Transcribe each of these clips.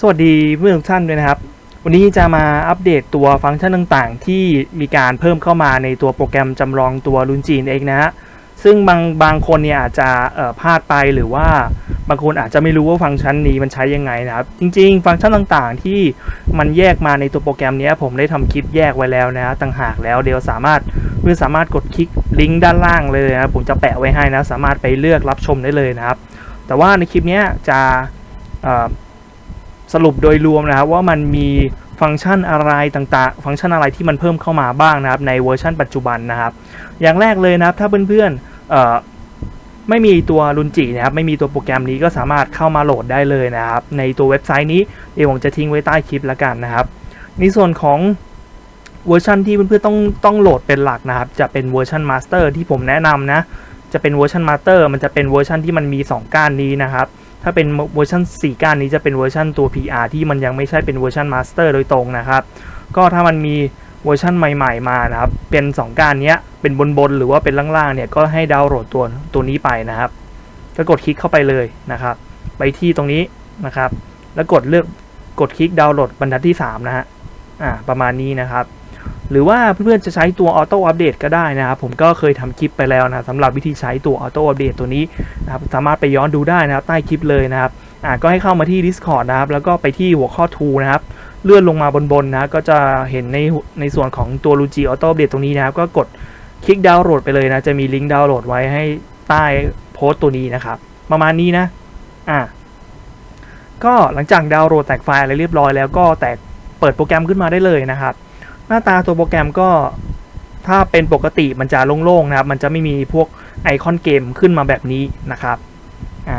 สวัสดีเพื่อนทุกท่านด้วยนะครับ วันนี้จะมาอัปเดตตัวฟังก์ชันต่างๆ ที่มีการเพิ่มเข้ามาในตัวโปรแกรมจำลองตัวลุนจีนเองนะฮะซึ่งบางบางคนเนี่ยอาจจะพลาดไปหรือว่าบางคนอาจจะไม่รู้ว่าฟังก์ชันนี้มันใช้ยังไงนะครับ จริง ๆ ฟังก์ชันต่างๆ ที่มันแยกมาในตัวโปรแกรมนี้ผมได้ทำคลิปแยกไว้แล้วนะต่างหากแล้วเดี๋ยวสามารถเพื่อสามารถกดคลิกลิงก์ด้านล่างเลยนะผมจะแปะไว้ให้นะสามารถไปเลือกรับชมได้เลยนะครับ แต่ว่าในคลิปนี้จะ สรุปโดยรวมนะครับว่ามันมีฟังก์ชันอะไรต่างๆ ฟังก์ชันอะไรที่มันเพิ่มเข้ามาบ้างนะครับในเวอร์ชันปัจจุบันนะครับ อย่างแรกเลยนะครับถ้าเพื่อนๆไม่มีตัวรุนจินะครับไม่มีตัวโปรแกรมนี้ก็สามารถเข้ามาโหลดได้เลยนะครับ ในตัวเว็บไซต์นี้เดี๋ยวผมจะทิ้งไว้ใต้คลิปแล้วกันนะครับ ในส่วนของเวอร์ชันที่เพื่อนๆต้องต้องโหลดเป็นหลักนะครับ จะเป็นเวอร์ชันมาสเตอร์ที่ผมแนะนำนะ จะเป็นเวอร์ชันมาสเตอร์มันจะเป็นเวอร์ชันที่มันมี 2 ก้านนี้นะครับ ถ้าเป็นเวอร์ชัน4ก้านนี้จะเป็นเวอร์ชันตัว PR ที่มันยังไม่ใช่เป็นเวอร์ชันมาสเตอร์โดยตรงนะครับ ก็ถ้ามันมีเวอร์ชันใหม่ ๆ มานะครับ เป็น 2ก้านเนี้ยเป็นบนๆหรือว่าเป็นล่างๆเนี่ยก็ให้ดาวน์โหลดตัวตัวนี้ไปนะครับ ก็กดคลิกเข้าไปเลยนะครับ ไปที่ตรงนี้นะครับ แล้วกดเลือกกดคลิกดาวน์โหลดบรรทัดที่ 3 นะฮะอ่าประมาณนี้นะครับ หรือว่าเพื่อนๆจะใช้ตัวออโต้อัปเดตก็ได้นะครับผมก็เคยทำคลิปไปแล้วนะสำหรับวิธีใช้ตัวออโต้อัปเดตตัวนี้นะครับสามารถไปย้อนดูได้นะครับใต้คลิปเลยนะครับอ่าก็ให้เข้ามาที่ Discord นะครับแล้วก็ไปที่หัวข้อ t o o นะครับเลื่อนลงมาบนๆนะก็จะเห็นในในส่วนของตัว Luigi Auto Update ตรงนี้นะครับก็กดคลิกดาวน์โหลดไปเลยนะจะมีลิงก์ดาวน์โหลดไว้ให้ใต้โพสต์ตัวนี้นะครับประมาณนี้นะอ่าก็หลังจากดาวน์โหลดแตกไฟล์อะไรเรียบร้อยแล้วก็แตกเปิดโปรแกรมขึ้นมาได้เลยนะครับ หน้าตาตัวโปรแกรมก็ถ้าเป็นปกติมันจะโล่งๆนะครับ มันจะไม่มีพวกไอคอนเกมขึ้นมาแบบนี้นะครับอ่า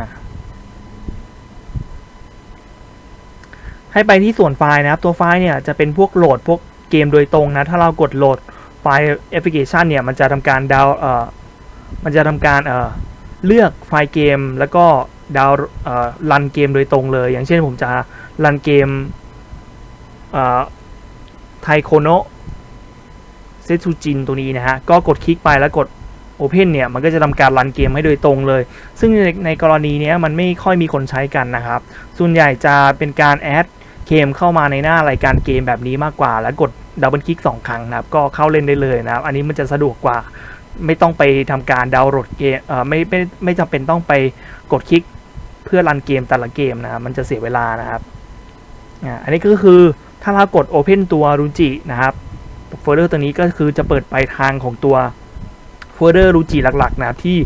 ให้ไปที่ส่วนไฟล์นะครับ ตัวไฟล์เนี่ยจะเป็นพวกโหลดพวกเกมโดยตรงนะ ถ้าเรากดโหลดไฟล์แอปพลิเคชันเนี่ยมันจะทำการดาวเอ่อมันจะทำการเอ่อเลือกไฟล์เกม แล้วก็ดาวเอ่อรันเกมโดยตรงเลย อย่างเช่นผมจะรันเกมเอ่อ ไทโคโนะเซซูจินตัวนี้นะฮะ ก็กดคลิกไปแล้วกด Open เนี่ย มันก็จะทำการรันเกมให้โดยตรงเลย ซึ่งในในกรณีนี้มันไม่ค่อยมีคนใช้กันนะครับ ส่วนใหญ่จะเป็นการแอดเกมเข้ามาในหน้ารายการเกมแบบนี้มากกว่า แล้วกดดับเบิลคลิก2ครั้งนะครับ ก็เข้าเล่นได้เลยนะครับ อันนี้มันจะสะดวกกว่า ไม่ต้องไปทำการดาวน์โหลดเกมเอ่อไม่ไม่ไม่จำเป็นต้องไปกดคลิกเพื่อรันเกมแต่ละเกมนะครับมันจะเสียเวลานะครับอ่าอันนี้ก็คือ ถ้าเรากด Open ตัวรุจินะครับโฟลเดอร์ตัวนี้ก็คือจะเปิดไปทางของตัวโฟลเดอร์รูจิหลักๆนะที่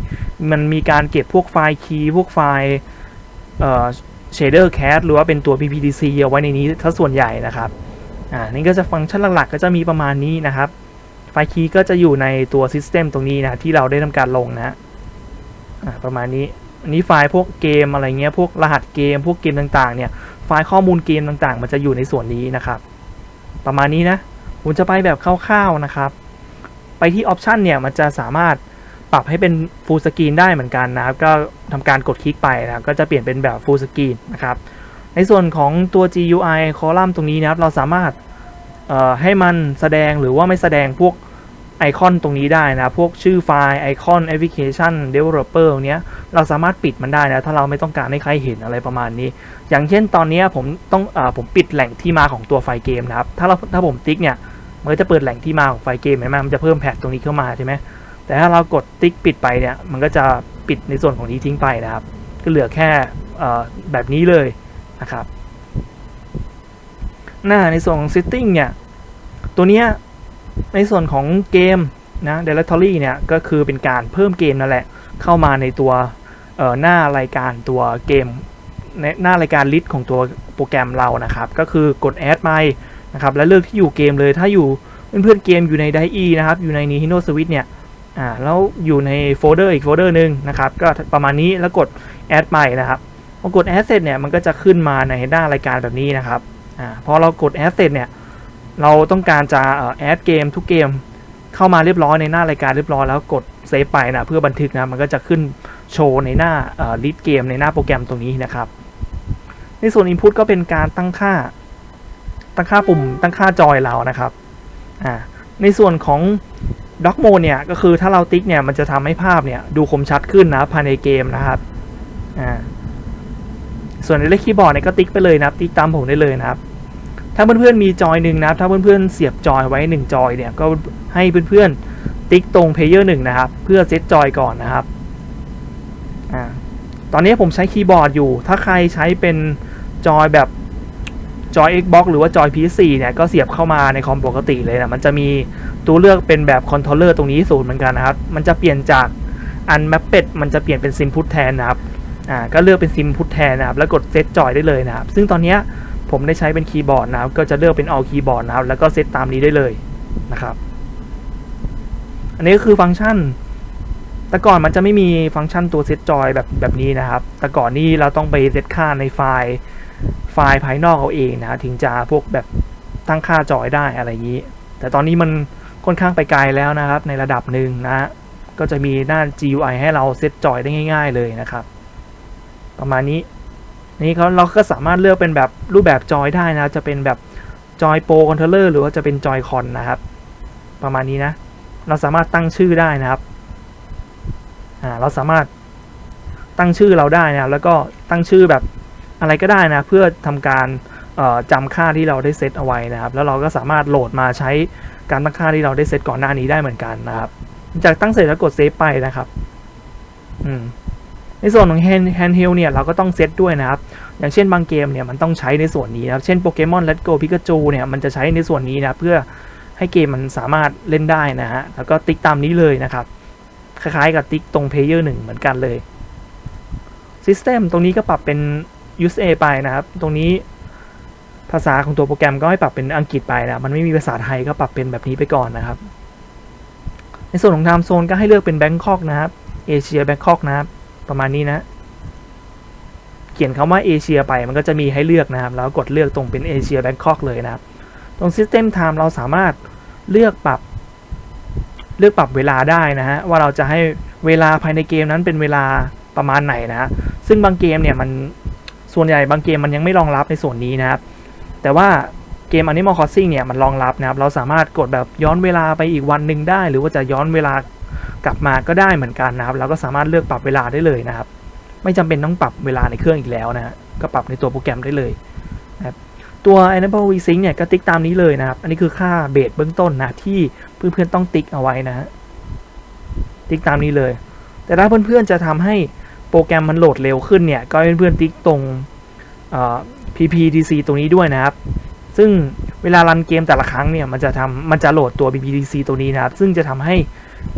มันมีการเก็บพวกไฟล์คีย์พวกไฟล์เอ่อ shader cat หรือว่าเป็นตัว pptc เอาไว้ในนี้ถ้าส่วนใหญ่นะครับอ่านี่ก็จะฟังก์ชันหลักๆ ก็จะมีประมาณนี้นะครับ ไฟล์คีย์ก็จะอยู่ในตัว system ตรงนี้นะที่เราได้ทำการลงนะอ่าประมาณนี้อันนี้ไฟล์พวกเกมอะไรเงี้ยพวกรหัสเกม พวกเกมต่างๆเนี่ย ฟล์ข้อมูลเกมต่างๆ มันจะอยู่ในส่วนนี้นะครับ ประมาณนี้นะ ผมจะไปแบบคร่าวๆนะครับ ไปที่ออปชันเนี่ยมันจะสามารถปรับให้เป็น full screen ได้เหมือนกันนะครับ ก็ทำการกดคลิกไปนะครับ ก็จะเปลี่ยนเป็นแบบ full screen นะครับ ในส่วนของตัว GUI คอลัมน์ตรงนี้นะครับ เราสามารถให้มันแสดงหรือว่าไม่แสดงพวก ไอคอนตรงนี้ได้นะ พวกชื่อไฟล์ไอคอนแอปพลิเคชัน developer ตรงเนี้ยเราสามารถปิดมันได้นะ ถ้าเราไม่ต้องการให้ใครเห็นอะไรประมาณนี้ อย่างเช่นตอนนี้ผมต้องอผมปิดแหล่งที่มาของตัวไฟล์เกมนะครับ ถ้าเราถ้าผมติ๊กเนี่ยมันก็จะเปิดแหล่งที่มาของไฟล์เกมห็นไหมมันจะเพิ่มแพทตรงนี้เข้ามาใช่ไหมแต่ถ้าเรากดติ๊กปิดไปเนี่ยมันก็จะปิดในส่วนของนี้ทิ้งไปนะครับ ก็เหลือแค่แบบนี้เลยนะครับหน้าในส่วนของ setting เนี่ยตัวเนี้ย ในส่วนของเกมนะ directory เนี่ยก็คือเป็นการเพิ่มเกมนั่นแหละ เข้ามาในตัวหน้ารายการตัวเกมในหน้ารายการ list ของตัวโปรแกรมเรานะครับ ก็คือกด add ไปนะครับแล้วเลือกที่อยู่เกมเลยถ้าอยู่เพื่อนๆเกมอยู่ใน DIE นะครับ อยู่ใน Nintendo Switch เนี่ยอ่าแล้วอยู่ในโฟลเดอร์อีกโฟลเดอร์หนึ่งนะครับ ก็ประมาณนี้แล้วกด add ไปนะครับพอกด add เสร็จเนี่ยมันก็จะขึ้นมาในหน้ารายการแบบนี้นะครับอ่าพอเรากด add เสร็จเนี่ย เราต้องการจะเอ่อ add เกมทุกเกมเข้ามาเรียบร้อยในหน้ารายการเรียบร้อยแล้วกดเซฟไปนะเพื่อบันทึกนะมันก็จะขึ้นโชว์ในหน้าเอ่อ list เกมในหน้าโปรแกรมตรงนี้นะครับ ในส่วน input ก็เป็นการตั้งค่าตั้งค่าปุ่มตั้งค่าจอยเรานะครับอ่าในส่วนของ Dock Mode เนี่ยก็คือถ้าเราติ๊กเนี่ยมันจะทำให้ภาพเนี่ยดูคมชัดขึ้นนะภายในเกมนะครับอ่าส่วนในเลขคีย์บอร์ดเนี่ยก็ติ๊กไปเลยนะครับ ติ๊กตามผมได้เลยนะครับ ถ้าเพื่อนๆมีจอยหนึ่งนะครับ ถ้าเพื่อนๆเสียบจอยไว้หนึ่งจอยเนี่ย ก็ให้เพื่อนๆติ๊กตรงเพลเยอร์หนึ่งนะครับ เพื่อเซตจอยก่อนนะครับอ่าตอนนี้ผมใช้คีย์บอร์ดอยู่ ถ้าใครใช้เป็นจอยแบบจอย Xbox หรือว่าจอย PS4 เนี่ยก็เสียบเข้ามาในคอมปกติเลยนะ มันจะมีตัวเลือกเป็นแบบคอนโทรลเลอร์ตรงนี้ศูนย์เหมือนกันนะครับ มันจะเปลี่ยนจากอันแมปเป็ดมันจะเปลี่ยนเป็นซิมพุทแทนนะครับ อ่า ก็เลือกเป็นซิมพุทแทนนะครับ แล้วกดเซตจอยได้เลยนะครับ ซึ่งตอนนี้ ผมได้ใช้เป็นคีย์บอร์ดนะครับ ก็จะเลือกเป็น all คีย์บอร์ดนะครับ แล้วก็เซตตามนี้ได้เลยนะครับ อันนี้ก็คือฟังก์ชัน แต่ก่อนมันจะไม่มีฟังก์ชันตัวเซตจอยแบบแบบนี้นะครับ แต่ก่อนนี่เราต้องไปเซตค่าในไฟล์ไฟล์ภายนอกเอาเองนะถึงจะพวกแบบตั้งค่าจอยได้อะไรอย่างนี้ แต่ตอนนี้มันค่อนข้างไปไกลแล้วนะครับ ในระดับหนึ่งนะ ก็จะมีหน้า GUI ให้เราเซตจอยได้ง่าย ๆ เลยนะครับ ประมาณนี้ นี่เขาเราก็สามารถเลือกเป็นแบบรูปแบบจอยได้นะจะเป็นแบบจอยโปรคอนโทรลเลอร์หรือว่าจะเป็นจอยคอนนะครับ ประมาณนี้นะ เราสามารถตั้งชื่อได้นะครับอ่าเราสามารถตั้งชื่อเราได้นะแล้วก็ตั้งชื่อแบบอะไรก็ได้นะ เพื่อทำการเอ่อจำค่าที่เราได้เซตเอาไว้นะครับ แล้วเราก็สามารถโหลดมาใช้การตั้งค่าที่เราได้เซตก่อนหน้านี้ได้เหมือนกันนะครับ จากตั้งเสร็จแล้วกดเซฟไปนะครับ อืม ในส่วนของ hand handheld เนี่ยเราก็ต้องเซตด้วยนะครับ อย่างเช่นบางเกมเนี่ยมันต้องใช้ในส่วนนี้นะครับเช่นโปเกมอน Let's Go Pikachu เนี่ยมันจะใช้ในส่วนนี้นะเพื่อให้เกมมันสามารถเล่นได้นะฮะแล้วก็ติ๊กตามนี้เลยนะครับ คล้ายๆกับติ๊กตรง Player 1เหมือนกันเลย System ตรงนี้ก็ปรับเป็น USA ไปนะครับ ตรงนี้ภาษาของตัวโปรแกรมก็ให้ปรับเป็นอังกฤษไปนะมันไม่มีภาษาไทยก็ปรับเป็นแบบนี้ไปก่อนนะครับ ในส่วนของ Time Zone ก็ให้เลือกเป็น Bangkok นะครับเอเชีย Bangkok นะครับ ประมาณนี้นะ เขียนคำว่าเอเชียไปมันก็จะมีให้เลือกนะครับ แล้วกดเลือกตรงเป็นเอเชีย Bangkok เลยนะครับ ตรง System Time เราสามารถเลือกปรับ เลือกปรับเวลาได้นะฮะว่าเราจะให้เวลาภายในเกมนั้นเป็นเวลาประมาณไหนนะฮะซึ่งบางเกมเนี่ยมันส่วนใหญ่บางเกมมันยังไม่รองรับในส่วนนี้นะครับ แต่ว่าเกม Animal Crossing เนี่ยมันรองรับนะครับ เราสามารถกดแบบย้อนเวลาไปอีกวันหนึ่งได้ หรือว่าจะย้อนเวลา กลับมาก็ได้เหมือนกันนะครับ เราก็สามารถเลือกปรับเวลาได้เลยนะครับ ไม่จำเป็นต้องปรับเวลาในเครื่องอีกแล้วนะฮะก็ปรับในตัวโปรแกรมได้เลยนะครับตัว Enable VSync เนี่ยก็ติ๊กตามนี้เลยนะครับ อันนี้คือค่าเบสเบื้องต้นนะที่เพื่อนๆต้องติ๊กเอาไว้นะฮะติ๊กตามนี้เลย แต่ถ้าเพื่อนๆจะทำให้โปรแกรมมันโหลดเร็วขึ้นเนี่ยก็ให้เพื่อนๆติ๊กตรง PPTC ตรงนี้ด้วยนะครับ ซึ่งเวลารันเกมแต่ละครั้งเนี่ยมันจะทำมันจะโหลดตัว PPTC ตัวนี้นะครับ ซึ่งจะทำให้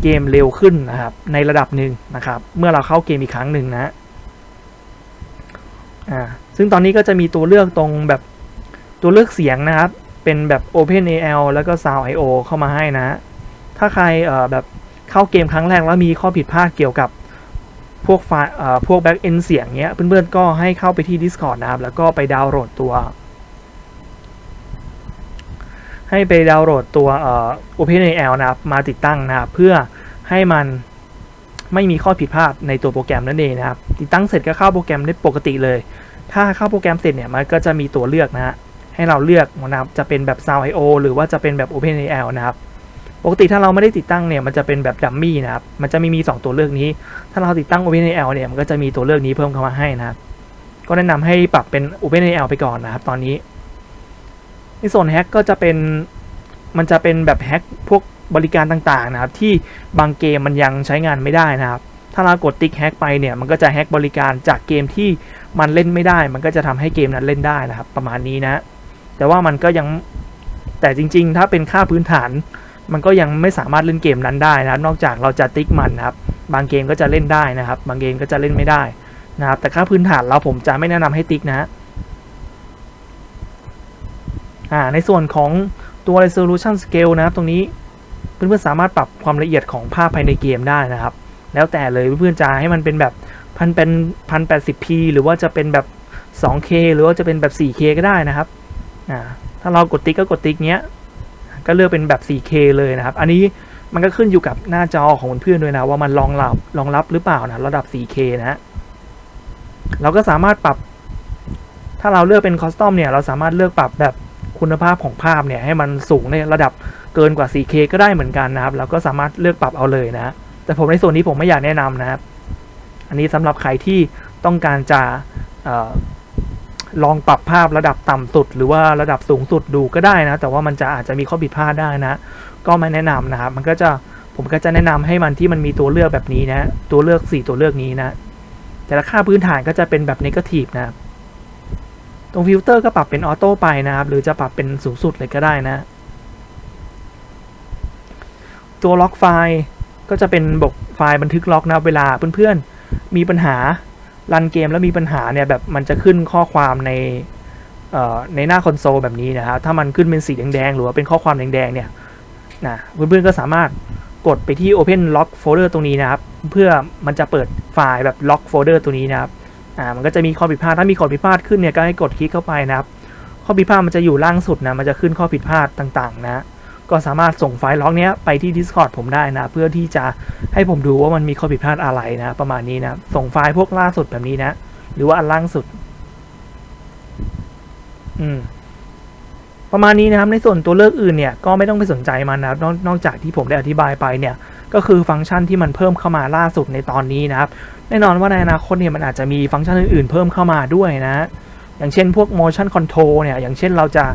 เกมเร็วขึ้นนะครับในระดับหนึ่งนะครับ เมื่อเราเข้าเกมอีกครั้งหนึ่งนะอ่าซึ่งตอนนี้ก็จะมีตัวเลือกตรงแบบตัวเลือกเสียงนะครับ เป็นแบบ OpenAL แล้วก็ Sound.io เข้ามาให้นะ ถ้าใครเอ่อแบบเข้าเกมครั้งแรกแล้วมีข้อผิดพลาดเกี่ยวกับพวกไฟล์พวก back end เสียงเนี้ยเพื่อนๆก็ให้เข้าไปที่ Discord นะครับ แล้วก็ไปดาวน์โหลดตัว ให้ไปดาวน์โหลดตัวเอ่อ OpenAL นะครับมาติดตั้งนะครับเพื่อให้มันไม่มีข้อผิดพลาดในตัวโปรแกรมนั่นเองนะครับ ติดตั้งเสร็จก็เข้าโปรแกรมได้ปกติเลย ถ้าเข้าโปรแกรมเสร็จเนี่ยมันก็จะมีตัวเลือกนะฮะให้เราเลือกนะครับจะเป็นแบบ Sound.io หรือว่าจะเป็นแบบ OpenAL นะครับปกติถ้าเราไม่ได้ติดตั้งเนี่ยมันจะเป็นแบบดัมมี่นะครับ มันจะไม่มี 2 ตัวเลือกนี้ ถ้าเราติดตั้ง OpenAL เนี่ยมันก็จะมีตัวเลือกนี้เพิ่มเข้ามาให้นะครับ ก็แนะนำให้ปรับเป็น OpenAL ไปก่อนนะครับ ตอนนี้ ในส่วนแฮกก็จะเป็น มันจะเป็นแบบแฮกพวกบริการต่างๆนะครับ ที่บางเกมมันยังใช้งานไม่ได้นะครับ ถ้าเรากดติ๊กแฮกไปเนี่ย มันก็จะแฮกบริการจากเกมที่มันเล่นไม่ได้ มันก็จะทำให้เกมนั้นเล่นได้นะครับ ประมาณนี้นะ แต่ว่ามันก็ยังแต่จริง ๆ ถ้าเป็นค่าพื้นฐาน มันก็ยังไม่สามารถเล่นเกมนั้นได้นะครับ นอกจากเราจะติ๊กมันนะครับ บางเกมก็จะเล่นได้นะครับ บางเกมก็จะเล่นไม่ได้นะครับ แต่ค่าพื้นฐานเราผมจะไม่แนะนำให้ติ๊กนะฮะในส่วนของ ตัว resolution scale นะครับตรงนี้เพื่อนๆสามารถปรับความละเอียดของภาพภายในเกมได้นะครับ แล้วแต่เลยเพื่อนๆจะให้มันเป็นแบบพันเป็นพันแปดสิบพีหรือว่าจะเป็นแบบ 2K หรือว่าจะเป็นแบบ 4K ก็ได้นะครับอ่าถ้าเรากดติ๊กก็กดติ๊กเนี้ยก็เลือกเป็นแบบ 4K เลยนะครับ อันนี้มันก็ขึ้นอยู่กับหน้าจอของเพื่อนๆด้วยนะว่ามันรองรับรองรับหรือเปล่านะระดับ 4K นะฮะเราก็สามารถปรับ ถ้าเราเลือกเป็นคอสตอมเนี่ยเราสามารถเลือกปรับแบบ คุณภาพของภาพเนี่ยให้มันสูงในระดับเกินกว่า 4K ก็ได้เหมือนกันนะครับเราก็สามารถเลือกปรับเอาเลยนะแต่ผมในส่วนนี้ผมไม่อยากแนะนำนะครับ อันนี้สำหรับใครที่ต้องการจะออลองปรับภาพระดับต่ำสุด หรือว่าระดับสูงสุดดูก็ได้นะ แต่ว่ามันจะอาจจะมีข้อผิดพลาดได้นะ ก็ไม่แนะนำนะครับ มันก็จะผมก็จะแนะนำให้มันที่มันมีตัวเลือกแบบนี้นะ ตัวเลือก 4 ตัวเลือกนี้นะ แต่ละค่าพื้นฐานก็จะเป็นแบบนกาทีฟนะครับ ตรงฟิลเตอร์ก็ปรับเป็นออโต้ไปนะครับ หรือจะปรับเป็นสูงสุดเลยก็ได้นะ ตัวล็อกไฟล์ก็จะเป็นบกไฟล์บันทึกล็อกนะเวลาเพื่อนๆ มีปัญหารันเกมแล้วมีปัญหาเนี่ยแบบมันจะขึ้นข้อความในในหน้าคอนโซลแบบนี้นะครับ ถ้ามันขึ้นเป็นสีแดงๆ หรือว่าเป็นข้อความแดงๆ เนี่ยนะเพื่อนๆ ก็สามารถกดไปที่ Open Lock Folder ตรงนี้นะครับ เพื่อมันจะเปิดไฟล์แบบ Lock Folder ตัวนี้นะครับ อ่ามันก็จะมีข้อผิดพลาดถ้ามีข้อผิดพลาดขึ้นเนี่ยก็ให้กดคลิกเข้าไปนะครับ ข้อผิดพลาดมันจะอยู่ล่างสุดนะมันจะขึ้นข้อผิดพลาดต่างๆ นะ ก็สามารถส่งไฟล์ล็อกเนี้ยไปที่ Discord ผมได้นะ เพื่อที่จะให้ผมดูว่ามันมีข้อผิดพลาดอะไรนะ ประมาณนี้นะส่งไฟล์พวกล่าสุดแบบนี้นะ หรือว่าอันล่างสุด อืมประมาณนี้นะครับในส่วนตัวเลือกอื่นเนี่ยก็ไม่ต้องไปสนใจมันนะครับนอกนอกจากที่ผมได้อธิบายไปเนี่ย ก็คือฟังก์ชันที่มันเพิ่มเข้ามาล่าสุดในตอนนี้นะครับ แน่นอนว่าในอนาคตเนี่ยมันอาจจะมีฟังก์ชันอื่นๆ เพิ่มเข้ามาด้วยนะ อย่างเช่นพวก motion control เนี่ย อย่างเช่นเราจะ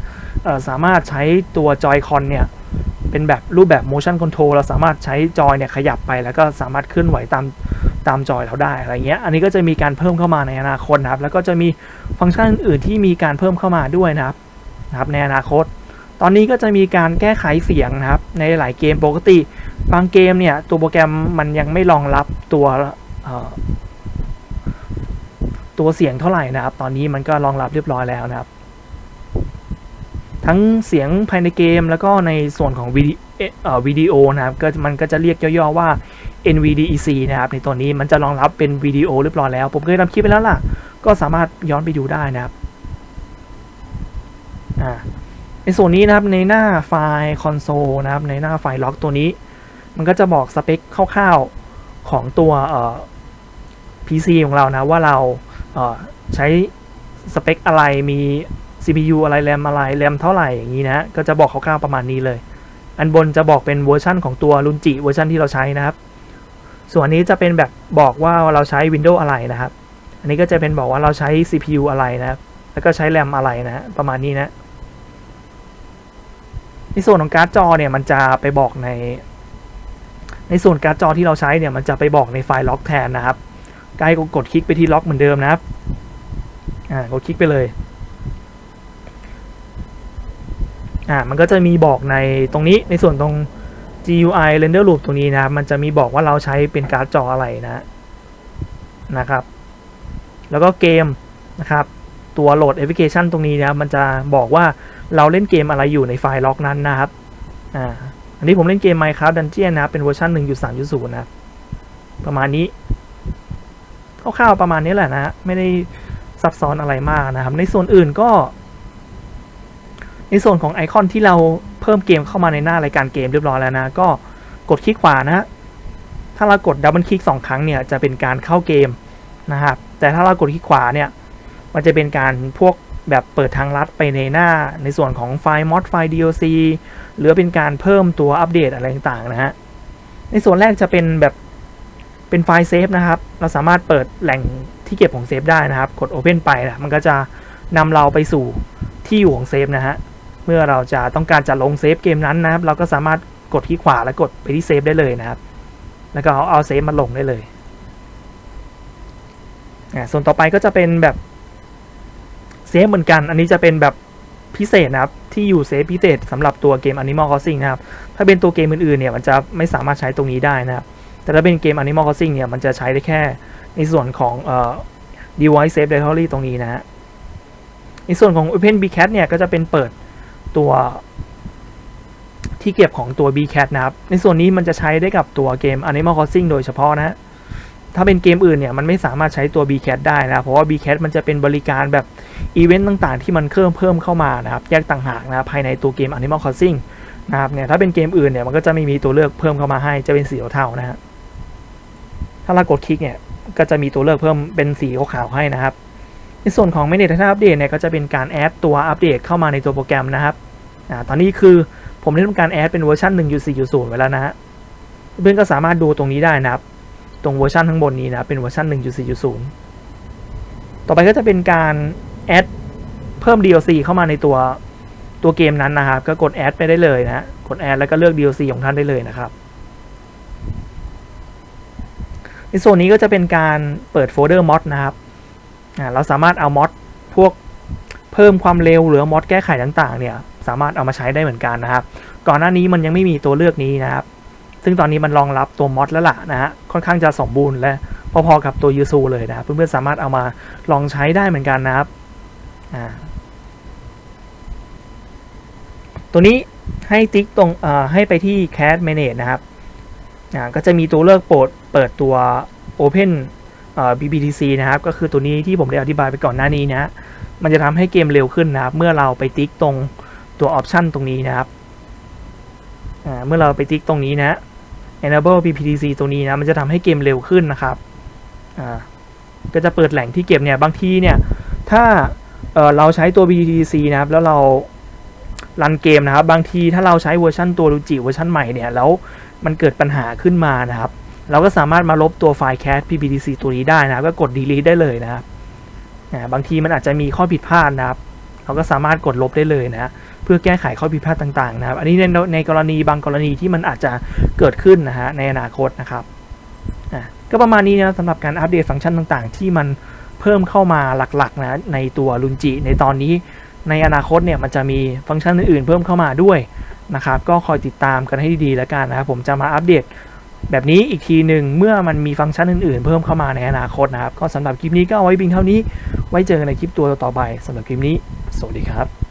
สามารถใช้ตัว Joy-Con เนี่ย เป็นแบบรูปแบบ motion control เราสามารถใช้จอยเนี่ยขยับไปแล้วก็สามารถเคลื่อนไหวตามตามจอยเราได้อะไรเงี้ย อันนี้ก็จะมีการเพิ่มเข้ามาในอนาคตนะครับ แล้วก็จะมีฟังก์ชันอื่นๆที่มีการเพิ่มเข้ามาด้วยนะครับนะครับในอนาคต ตอนนี้ก็จะมีการแก้ไขเสียงนะครับในหลายเกมปกติ บางเกมเนี่ย ตัวโปรแกรมมันยังไม่รองรับตัวตัวเสียงเท่าไหร่นะครับ ตอนนี้มันก็รองรับเรียบร้อยแล้วนะครับ ทั้งเสียงภายในเกมแล้วก็ในส่วนของวิดีเอ่อเอ่อวิดีโอนะครับก็มันก็จะเรียกย่อๆว่า NVDEC นะครับ ในตัวนี้มันจะรองรับเป็นวิดีโอเรียบร้อยแล้ว ผมเคยทำคลิปไปแล้วล่ะ ก็สามารถย้อนไปดูได้นะครับในส่วนนี้นะครับในหน้าไฟล์คอนโซลนะครับในหน้าไฟล์ล็อกตัวนี้ มันก็จะบอกสเปคคร่าวๆของตัวเอ่อ PC ของเรานะ ว่าเราเอ่อใช้สเปคอะไรมี CPU อะไรแรมอะไรแรมเท่าไหร่อย่างนี้นะ ก็จะบอกคร่าวๆประมาณนี้เลย อันบนจะบอกเป็นเวอร์ชันของตัวรุนจิเวอร์ชันที่เราใช้นะครับ ส่วนนี้จะเป็นแบบบอกว่าเราใช้ Windows อะไรนะครับ อันนี้ก็จะเป็นบอกว่าเราใช้ CPU อะไรนะครับแล้วก็ใช้แรมอะไรนะประมาณนี้นะในส่วนของการ์ดจอเนี่ยมันจะไปบอกใน ในส่วนการ์ดจอที่เราใช้เนี่ยมันจะไปบอกในไฟล์ล็อกแทนนะครับกายกดคลิกไปที่ล็อกเหมือนเดิมนะครับอ่ากดคลิกไปเลยอ่ามันก็จะมีบอกในตรงนี้ในส่วนตรง GUI render loop ตรงนี้นะครับมันจะมีบอกว่าเราใช้เป็นการ์ดจออะไรนะนะครับ แล้วก็เกมนะครับ ตัวโหลดแอปพลิเคชันตรงนี้นะครับมันจะบอกว่าเราเล่นเกมอะไรอยู่ในไฟล์ล็อกนั้นนะครับอ่า อันนี้ผมเล่นเกม Minecraft Dungeon นะเป็นเวอร์ชัน1.3.0นะ ประมาณนี้คร่าวๆประมาณนี้แหละนะ ไม่ได้ซับซ้อนอะไรมากนะครับ ในส่วนอื่นก็ ในส่วนของไอคอนที่เราเพิ่มเกมเข้ามาในหน้ารายการเกมเรียบร้อยแล้วนะ ก็กดคลิกขวานะฮะถ้าเรากดดับเบิลคลิกสองครั้งเนี่ยจะเป็นการเข้าเกมนะครับ แต่ถ้าเรากดคลิกขวาเนี่ย มันจะเป็นการพวกแบบเปิดทางลัดไปในหน้าในส่วนของไฟล์มอดไฟล์ DLC หรือเป็นการเพิ่มตัวอัปเดตอะไรต่างๆนะฮะ ในส่วนแรกจะเป็นแบบเป็นไฟล์เซฟนะครับ เราสามารถเปิดแหล่งที่เก็บของเซฟได้นะครับ กด Open ไปนะมันก็จะนำเราไปสู่ที่อยู่ของเซฟนะฮะ เมื่อเราจะต้องการจะลงเซฟเกมนั้นนะครับ เราก็สามารถกดที่ขวาแล้วกดไปที่เซฟได้เลยนะครับ แล้วก็เอาเอาเซฟมาลงได้เลยอ่าส่วนต่อไปก็จะเป็นแบบเซฟเหมือนกัน อันนี้จะเป็นแบบ พิเศษนะครับ ที่อยู่เซฟพิเศษสำหรับตัวเกม Animal Crossing นะครับ ถ้าเป็นตัวเกมอื่นๆเนี่ยมันจะไม่สามารถใช้ตรงนี้ได้นะครับ แต่ถ้าเป็นเกม Animal Crossing เนี่ยมันจะใช้ได้แค่ในส่วนของเอ่อ device save directory ตรงนี้นะฮะในส่วนของ Open Bcat เนี่ยก็จะเป็นเปิดตัวที่เก็บของตัว Bcat นะครับ ในส่วนนี้มันจะใช้ได้กับตัวเกม Animal Crossing โดยเฉพาะนะฮะ ถ้าเป็นเกมอื่นเนี่ยมันไม่สามารถใช้ตัว Bcat ได้นะเพราะว่า Bcat มันจะเป็นบริการแบบอีเวนต์ต่างๆ ที่มันเพิ่มเพิ่มเข้ามานะครับแยกต่างหากนะครับภายในตัวเกม Animal Crossing นะครับเนี่ยถ้าเป็นเกมอื่นเนี่ยมันก็จะไม่มีตัวเลือกเพิ่มเข้ามาให้จะเป็นสีเทาๆนะฮะถ้าเรากดคลิกเนี่ยก็จะมีตัวเลือกเพิ่มเป็นสีขาวๆให้นะครับ ในส่วนของ Manage Data Update เนี่ยก็จะเป็นการแอดตัวอัปเดตเข้ามาในตัวโปรแกรมนะครับอ่าตอนนี้คือผมได้ทำการแอดเป็นเวอร์ชัน1.4.0ไว้แล้วนะฮะเพื่อนก็สามารถดูตรงนี้ได้นะครับ ตรงเวอร์ชันข้างบนนี้นะเป็นเวอร์ชัน1.4.0 ต่อไปก็จะเป็นการแอดเพิ่ม DLC เข้ามาในตัวตัวเกมนั้นนะครับ ก็กดแอดไปได้เลยนะ กดแอดแล้วก็เลือก DLC ของท่านได้เลยนะครับในโซนนี้ก็จะเป็นการเปิดโฟลเดอร์มอดนะครับอ่าเราสามารถเอามอดพวกเพิ่มความเร็วหรือมอดแก้ไขต่างๆ เนี่ย สามารถเอามาใช้ได้เหมือนกันนะครับ ก่อนหน้านี้มันยังไม่มีตัวเลือกนี้นะครับ ซึ่งตอนนี้มันรองรับตัวมอดแล้วล่ะนะฮะค่อนข้างจะสมบูรณ์และพอๆกับตัวยูซูเลยนะครับเพื่อนๆสามารถเอามาลองใช้ได้เหมือนกันนะครับตัวนี้ให้ติ๊กตรงให้ไปที่ Cat Manage นะครับก็จะมีตัวเลือกโปรดเปิดตัว Open BBTC นะครับ ก็คือตัวนี้ที่ผมได้อธิบายไปก่อนหน้านี้นะมันจะทำให้เกมเร็วขึ้นนะครับ เมื่อเราไปติ๊กตรงตัวออปชันตรงนี้นะครับเมื่อเราไปติ๊กตรงนี้นะ enable BPTC ตัวนี้นะมันจะทำให้เกมเร็วขึ้นนะครับอ่าก็จะเปิดแหล่งที่เก็บเนี่ยบางทีเนี่ยถ้าเอ่อเราใช้ตัว BTC นะครับแล้วเรารันเกมนะครับ บางทีถ้าเราใช้เวอร์ชันตัวรูจิเวอร์ชันใหม่เนี่ยแล้วมันเกิดปัญหาขึ้นมานะครับ เราก็สามารถมาลบตัวไฟล์ cat pptc ตัวนี้ได้นะครับก็กด delete ได้เลยนะครับอ่าบางทีมันอาจจะมีข้อผิดพลาดนะครับ เราก็สามารถกดลบได้เลยนะฮะ พื่อแก้ไขข้อผิดพลาดต่างๆนะครับ อันนี้ในในกรณีบางกรณีที่มันอาจจะเกิดขึ้นนะฮะในอนาคตนะครับอะก็ประมาณนี้นะสำหรับการอัปเดตฟังก์ชันต่างๆ ที่มันเพิ่มเข้ามาหลักๆนะในตัวลุนจิในตอนนี้ในอนาคตเนี่ยมันจะมีฟังก์ชันอื่นๆ เพิ่มเข้ามาด้วยนะครับก็คอยติดตามกันให้ดีๆแล้วกันนะครับผมจะมาอัปเดตแบบนี้อีกทีหนึ่งเมื่อมันมีฟังก์ชันอื่นๆ เพิ่มเข้ามาในอนาคตนะครับ ก็สำหรับคลิปนี้ก็เอาไว้เพียงเท่านี้ ไว้เจอกันในคลิปตัวต่อไปสำหรับคลิปนี้ สวัสดีครับ